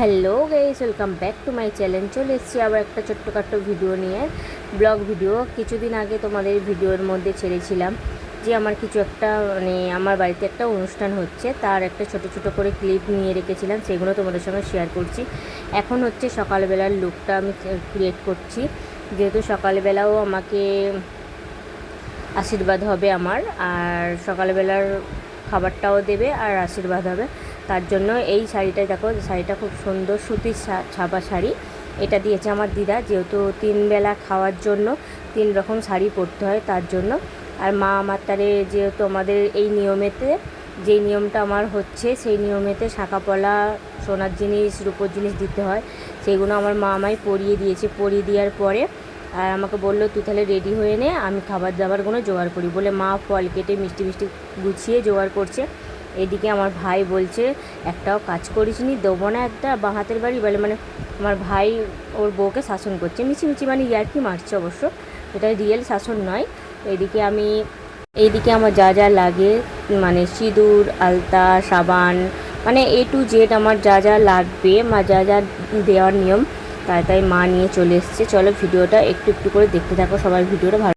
Hello guys welcome back to my channel চলে এসেছি আবার একটা ছোট্টখাট্ট ভিডিও নিয়ে। ব্লগ ভিডিও কিছুদিন আগে তোমাদের ভিডিওর মধ্যে ছেড়েছিলাম যে আমার কিছু একটা মানে আমার বাড়িতে একটা অনুষ্ঠান হচ্ছে। তার একটা ছোট ছোট করে ক্লিপ নিয়ে রেখেছিলাম, সেগুলো তোমাদের সঙ্গে শেয়ার করছি। এখন হচ্ছে সকালবেলার লুকটা আমি ক্রিয়েট করছি। যেহেতু সকালবেলাও আমাকে আশীর্বাদ হবে আমার, আর সকালবেলার খাবারটাও দেবে আর আশীর্বাদ হবে। তার জন্য এই শাড়িটা দেখো শাড়িটা খুব সুন্দর সুতির ছাপা শাড়ি। এটা দিয়েছে আমার দিদা, যেহেতু তিন বেলা খাওয়ার জন্য তিন রকম শাড়ি পরতে হয় তার জন্য। আর মা আমার তারে যেহেতু আমাদের এই নিয়মেতে, যেই নিয়মটা আমার হচ্ছে, সেই নিয়মেতে শাঁখা পলা সোনার জিনিস, রূপোর জিনিস দিতে হয়। সেইগুলো আমার মা আমায় পরিয়ে দিয়েছে। পরিয়ে দেওয়ার পরে, আর আমাকে বলল, তুই তাহলে রেডি হয়ে নে, আমি খাবার দাবারগুলো জোগাড় করি। বলে মা ফল কেটে মিষ্টি মিষ্টি গুছিয়ে জোগাড় করছে। এদিকে আমার ভাই বলছে, একটাও কাজ করিস নি, দেবো না একটা, বাঁ হাতের বাড়ি বলে। মানে আমার ভাই ওর বউকে শাসন করছে। মিছিমিছি মানে ইয়ার্কি মারছে অবশ্য। এটা রিয়েল শাসন নয়। এদিকে আমি এইদিকে আমার যা যা লাগে মানে সিঁদুর, আলতা, সাবান মানে এ টু জেড আমার যা যা লাগবে, মা যা যা দেওয়ার নিয়ম, তাই তাই মা নিয়ে চলে এসছে। চলো ভিডিওটা একটু একটু করে দেখতে থাকো সবাই ভিডিওটা ভালো